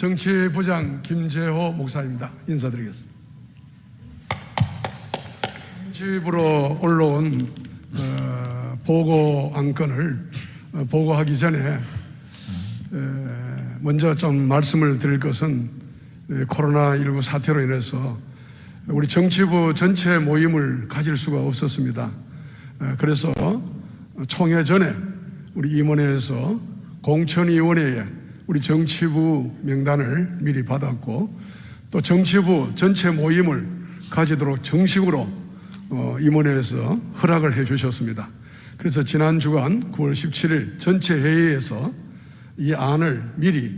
정치부장 김재호 목사입니다. 인사드리겠습니다. 정치부로 올라온 어, 보고 안건을 어, 보고하기 전에 에, 먼저 좀 말씀을 드릴 것은 에, 코로나19 사태로 인해서 우리 정치부 전체 모임을 가질 수가 없었습니다. 에, 그래서 총회 전에 우리 임원회에서 공천위원회에 우리 정치부 명단을 미리 받았고 또 정치부 전체 모임을 가지도록 정식으로 어, 임원회에서 허락을 해 주셨습니다. 그래서 지난 주간 9월 17일 전체 회의에서 이 안을 미리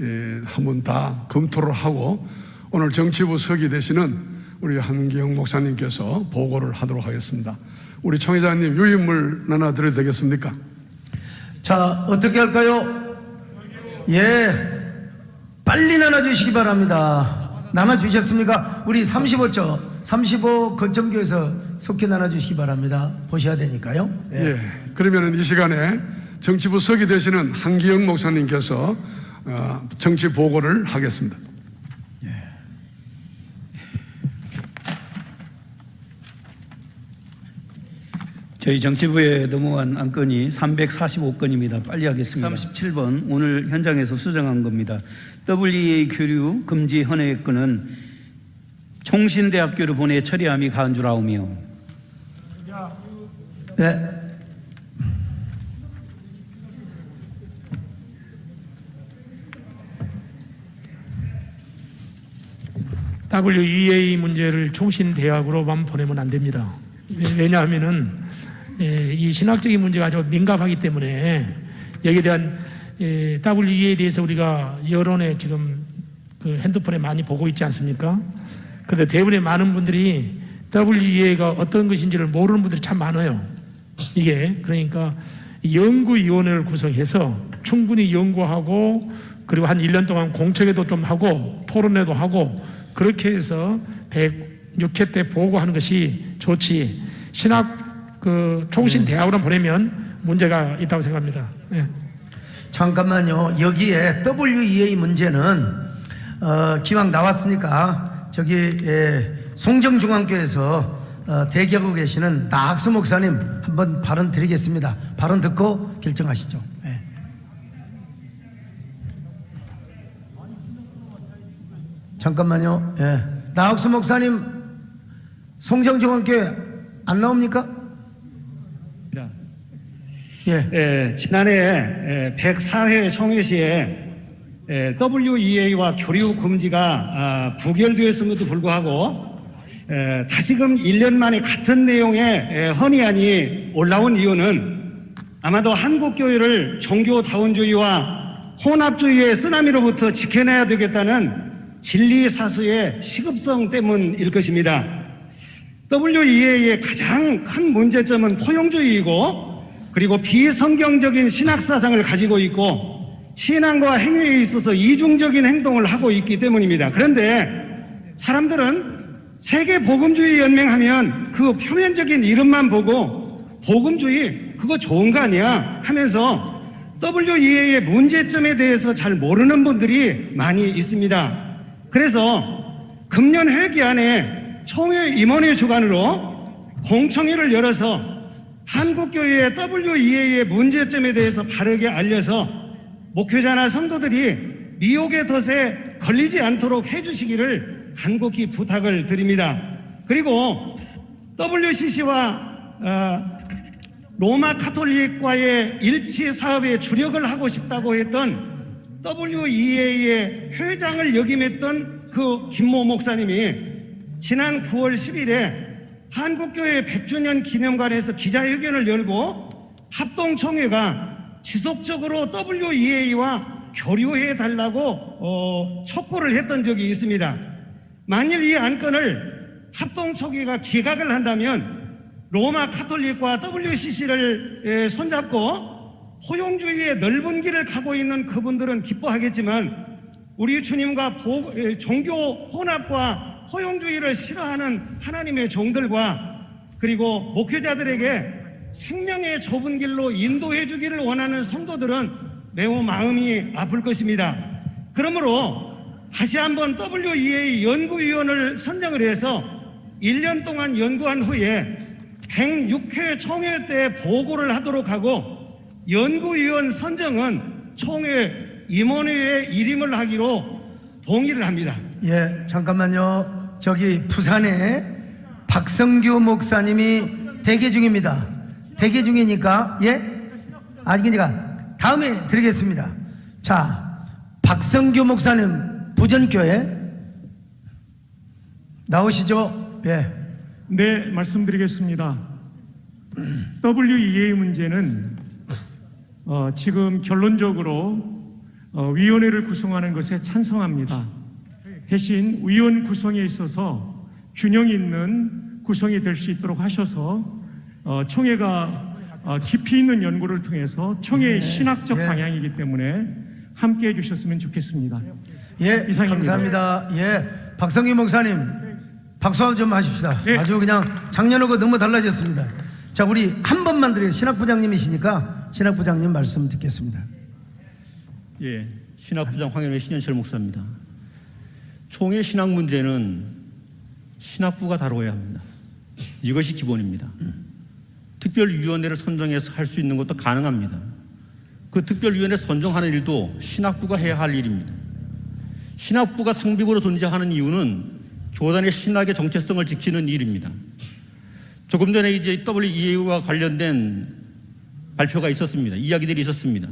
예, 한번 다 검토를 하고 오늘 정치부 서기 되시는 우리 한기영 목사님께서 보고를 하도록 하겠습니다. 우리 총회장님 유인물 나눠 드려도 되겠습니까? 자, 어떻게 할까요? 예. 빨리 나눠주시기 바랍니다. 나눠주셨습니까? 우리 35초, 35 거점교에서 속히 나눠주시기 바랍니다. 보셔야 되니까요. 예. 예. 그러면은 이 시간에 정치부 서기 되시는 한기영 목사님께서 어, 정치 보고를 하겠습니다. 저희 정치부에 넘어간 안건이 345건입니다. 빨리 하겠습니다. 37번 오늘 현장에서 수정한 겁니다. WEA 교류 금지 헌해 건은 총신대학교로 보내 처리함이 가한 줄 아오며 네. WEA 문제를 총신 대학으로만 보내면 안 됩니다. 왜- 왜냐하면은 예, 이 신학적인 문제가 아주 민감하기 때문에 여기에 대한 예, WEA에 대해서 우리가 여론에 지금 그 핸드폰에 많이 보고 있지 않습니까? 그런데 대부분의 많은 분들이 WEA가 어떤 것인지를 모르는 분들이 참 많아요. 이게 그러니까 연구위원회를 구성해서 충분히 연구하고 그리고 한 1년 동안 공청회도 좀 하고 토론회도 하고 그렇게 해서 106회 때 보고하는 것이 좋지 신학 그 총신 대학으로 보내면 문제가 있다고 생각합니다. 예. 잠깐만요. 여기에 WEA 문제는 어, 기왕 나왔으니까 저기 예, 송정중앙교에서 어, 대기하고 계시는 나학수 목사님 한번 발언 드리겠습니다. 발언 듣고 결정하시죠. 예. 잠깐만요. 예. 나학수 목사님 송정중앙교회 안 나옵니까? 예. 예, 지난해 104회 총회 시에 예, WEA와 교류 금지가 아, 부결되었음에도 불구하고 예, 다시금 1년 만에 같은 내용의 예, 헌의안이 올라온 이유는 아마도 한국 교회를 종교다원주의와 혼합주의의 쓰나미로부터 지켜내야 되겠다는 진리 사수의 시급성 때문일 것입니다. WEA의 가장 큰 문제점은 포용주의이고 그리고 비성경적인 신학 사상을 가지고 있고 신앙과 행위에 있어서 이중적인 행동을 하고 있기 때문입니다. 그런데 사람들은 세계 복음주의 연맹하면 그 표면적인 이름만 보고 복음주의 그거 좋은 거 아니야 하면서 WEA의 문제점에 대해서 잘 모르는 분들이 많이 있습니다. 그래서 금년 회기 안에 총회 임원회 주관으로 공청회를 열어서 한국교회의 WEA의 문제점에 대해서 바르게 알려서 목회자나 성도들이 미혹의 덫에 걸리지 않도록 해주시기를 간곡히 부탁을 드립니다. 그리고 WCC와 어, 로마 카톨릭과의 일치 사업에 주력을 하고 싶다고 했던 WEA의 회장을 역임했던 그 김모 목사님이 지난 9월 10일에 한국교회 100주년 기념관에서 기자회견을 열고 합동총회가 지속적으로 WEA와 교류해 달라고 어, 촉구를 했던 적이 있습니다. 만일 이 안건을 합동총회가 기각을 한다면 로마 카톨릭과 WCC를 손잡고 포용주의의 넓은 길을 가고 있는 그분들은 기뻐하겠지만 우리 주님과 보- 에, 종교 혼합과 포용주의를 싫어하는 하나님의 종들과 그리고 목회자들에게 생명의 좁은 길로 인도해 주기를 원하는 성도들은 매우 마음이 아플 것입니다. 그러므로 다시 한번 WEA 연구위원을 선정을 해서 1년 동안 연구한 후에 106회 총회 때 보고를 하도록 하고 연구위원 선정은 총회 임원회의 일임을 하기로 동의를 합니다. 예, 잠깐만요. 저기 부산에 박성규 목사님이 대기 중입니다. 대기 중이니까 예? 아니니까 다음에 드리겠습니다. 자, 박성규 목사님 부전교회 나오시죠? 예. 네, 말씀드리겠습니다. WEA 문제는 어, 지금 결론적으로 어, 위원회를 구성하는 것에 찬성합니다. 대신 위원 구성에 있어서 균형 있는 구성이 될 수 있도록 하셔서 어, 총회가 어, 깊이 있는 연구를 통해서 총회의 신학적 예. 방향이기 때문에 함께 해주셨으면 좋겠습니다. 예, 이상입니다. 감사합니다. 예, 박성규 목사님 박수 좀 하십시다. 예. 아주 그냥 작년하고 너무 달라졌습니다. 자, 우리 한 번만 드려요. 신학부장님이시니까 신학부장님 말씀 듣겠습니다. 예, 신학부장 황현회 신현철 목사입니다. 총회 신학 문제는 신학부가 다뤄야 합니다. 이것이 기본입니다. 특별위원회를 선정해서 할 수 있는 것도 가능합니다. 그 특별위원회 선정하는 일도 신학부가 해야 할 일입니다. 신학부가 상비부로 존재하는 이유는 교단의 신학의 정체성을 지키는 일입니다. 조금 전에 이제 WEA와 관련된 발표가 있었습니다. 이야기들이 있었습니다.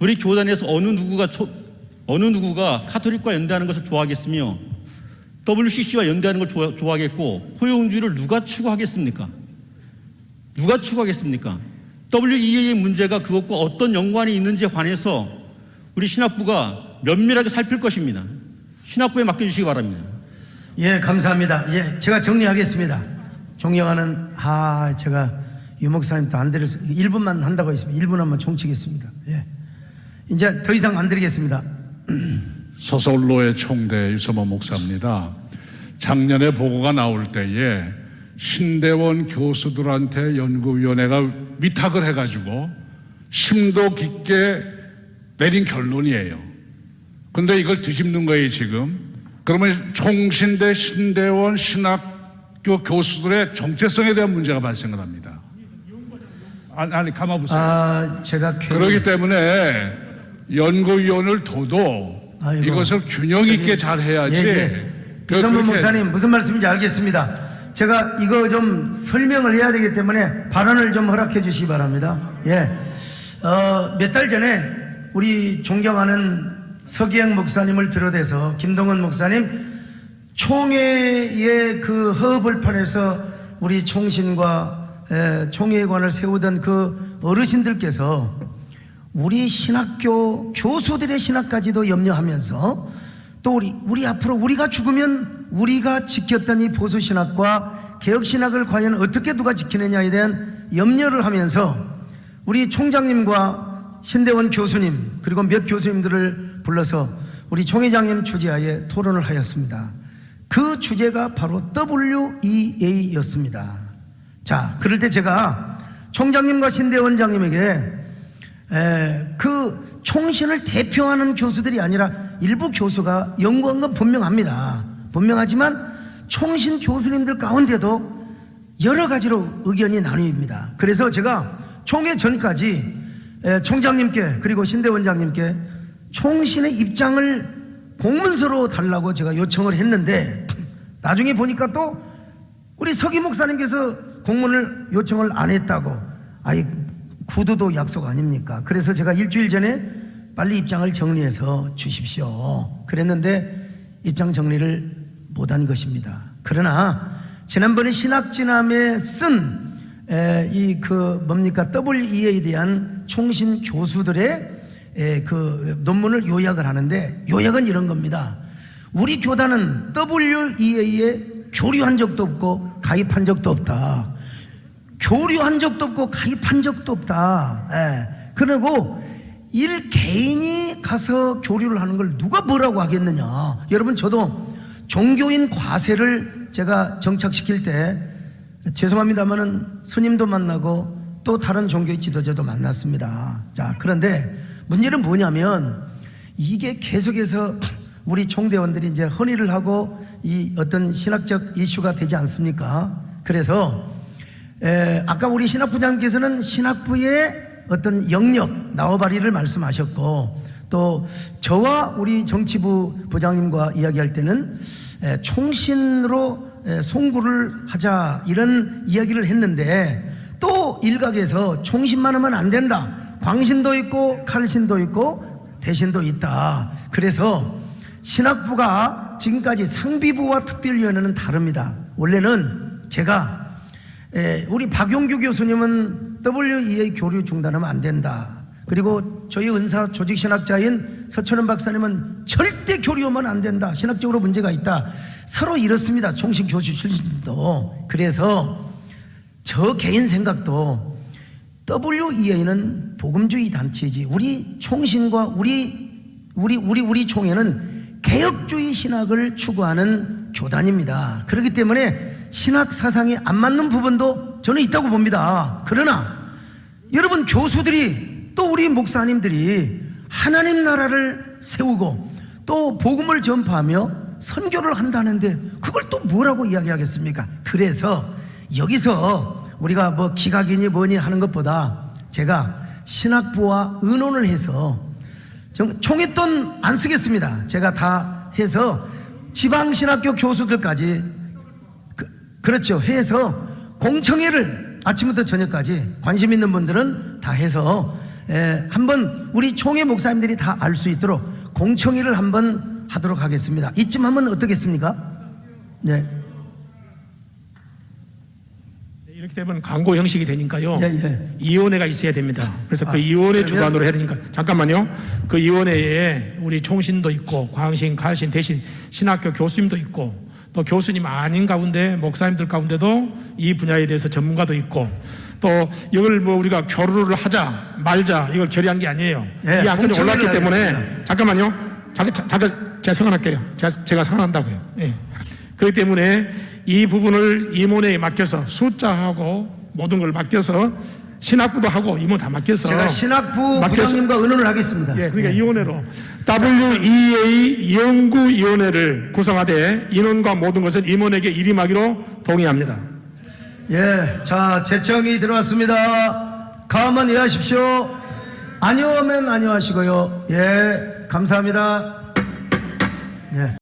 우리 교단에서 어느 누구가 초- 어느 누구가 카톨릭과 연대하는 것을 좋아하겠으며 WCC와 연대하는 걸 좋아, 좋아하겠고 포용주의를 누가 추구하겠습니까? 누가 추구하겠습니까? WEA의 문제가 그것과 어떤 연관이 있는지에 관해서 우리 신학부가 면밀하게 살필 것입니다. 신학부에 맡겨주시기 바랍니다. 예, 감사합니다. 예, 제가 정리하겠습니다. 존경하는 아, 제가 유 목사님 또안 드려서 1분만 한다고 했습니다. 1분 한번 총치겠습니다. 예. 이제 더 이상 안 드리겠습니다. 서서울로의 총대 유서모 목사입니다. 작년에 보고가 나올 때에 신대원 교수들한테 연구위원회가 위탁을 해가지고 심도 깊게 내린 결론이에요. 근데 이걸 뒤집는 거예요, 지금. 그러면 총신대 신대원 신학교 교수들의 정체성에 대한 문제가 발생을 합니다. 아니, 아니 가만 보세요. 아, 제가 괜히- 그렇기 때문에 연구위원을 둬도 아이고. 이것을 균형 있게 잘 해야지. 예, 예. 그- 이성문 그렇게 목사님 무슨 말씀인지 알겠습니다. 제가 이거 좀 설명을 해야 되기 때문에 발언을 좀 허락해 주시기 바랍니다. 예. 어, 몇 달 전에 우리 존경하는 서기행 목사님을 비롯해서 김동원 목사님 총회의 그 허벌판에서 우리 총신과 에, 총회관을 세우던 그 어르신들께서 우리 신학교 교수들의 신학까지도 염려하면서 또 우리 우리 앞으로 우리가 죽으면 우리가 지켰던 이 보수 신학과 개혁 신학을 과연 어떻게 누가 지키느냐에 대한 염려를 하면서 우리 총장님과 신대원 교수님 그리고 몇 교수님들을 불러서 우리 총회장님 주재하에 토론을 하였습니다. 그 주제가 바로 WEA였습니다. 자, 그럴 때 제가 총장님과 신대원장님에게 에, 그 총신을 대표하는 교수들이 아니라 일부 교수가 연구한 건 분명합니다. 분명하지만 총신 교수님들 가운데도 여러 가지로 의견이 나뉩니다. 그래서 제가 총회 전까지 에, 총장님께 그리고 신대 원장님께 총신의 입장을 공문서로 달라고 제가 요청을 했는데 나중에 보니까 또 우리 서기 목사님께서 공문을 요청을 안 했다고 아이 구두도 약속 아닙니까? 그래서 제가 일주일 전에 빨리 입장을 정리해서 주십시오. 그랬는데 입장 정리를 못한 것입니다. 그러나 지난번에 신학진함에 쓴 이 그 뭡니까 WEA에 대한 총신 교수들의 에, 그 논문을 요약을 하는데 요약은 이런 겁니다. 우리 교단은 WEA에 교류한 적도 없고 가입한 적도 없다. 교류한 적도 없고 가입한 적도 없다. 예. 그리고 일 개인이 가서 교류를 하는 걸 누가 뭐라고 하겠느냐. 여러분 저도 종교인 과세를 제가 정착시킬 때 죄송합니다만은 스님도 만나고 또 다른 종교의 지도자도 만났습니다. 자, 그런데 문제는 뭐냐면 이게 계속해서 우리 총대원들이 이제 헌의를 하고 이 어떤 신학적 이슈가 되지 않습니까? 그래서 에, 아까 우리 신학부장께서는 신학부의 어떤 영역 나와바리를 말씀하셨고 또 저와 우리 정치부 부장님과 이야기할 때는 에, 총신으로 에, 송구를 하자 이런 이야기를 했는데 또 일각에서 총신만 하면 안 된다. 광신도 있고 칼신도 있고 대신도 있다. 그래서 신학부가 지금까지 상비부와 특별위원회는 다릅니다. 원래는 제가 에, 우리 박용규 교수님은 WEA 교류 중단하면 안 된다. 그리고 저희 은사 조직 신학자인 서천원 박사님은 절대 교류하면 안 된다. 신학적으로 문제가 있다. 서로 이렇습니다. 총신 교수 출신도. 그래서 저 개인 생각도 WEA는 복음주의 단체지. 우리 총신과 우리 우리 우리 우리 총회는 개혁주의 신학을 추구하는 교단입니다. 그렇기 때문에 신학 사상이 안 맞는 부분도 저는 있다고 봅니다. 그러나 여러분 교수들이 또 우리 목사님들이 하나님 나라를 세우고 또 복음을 전파하며 선교를 한다는데 그걸 또 뭐라고 이야기하겠습니까? 그래서 여기서 우리가 뭐 기각이니 뭐니 하는 것보다 제가 신학부와 의논을 해서 정- 총회돈 안 쓰겠습니다. 제가 다 해서 지방신학교 교수들까지 그, 그렇죠. 해서 공청회를 아침부터 저녁까지 관심 있는 분들은 다 해서 에, 한번 우리 총회 목사님들이 다 알 수 있도록 공청회를 한번 하도록 하겠습니다. 이쯤 하면 어떻겠습니까? 네. 이렇게 되면 광고 형식이 되니까요. 예, 예. 위원회가 있어야 됩니다. 그래서 아, 그 위원회 그러면- 주관으로 해야 되니까 잠깐만요. 그 위원회에 우리 총신도 있고 광신, 갈신, 대신 신학교 교수님도 있고 또 교수님 아닌 가운데 목사님들 가운데도 이 분야에 대해서 전문가도 있고 또 이걸 뭐 우리가 교류를 하자 말자 이걸 결의한 게 아니에요. 예, 이 공청회를 올랐기 때문에 하겠습니다. 잠깐만요. 잠깐 잠깐 제가 성안할게요. 제가, 성안한다고요. 예. 그렇기 때문에 이 부분을 임원회에 맡겨서 숫자하고 모든 걸 맡겨서 신학부도 하고 임원 다 맡겨서 제가 신학부 맡겨서- 부장님과 의논을 하겠습니다. 예, 그러니까 위원회로 WEA 연구위원회를 구성하되 인원과 모든 것은 임원에게 일임하기로 동의합니다. 예, 자, 제청이 들어왔습니다. 가만 예하십시오. 아니오면 아니하시고요. 예, 감사합니다. 예.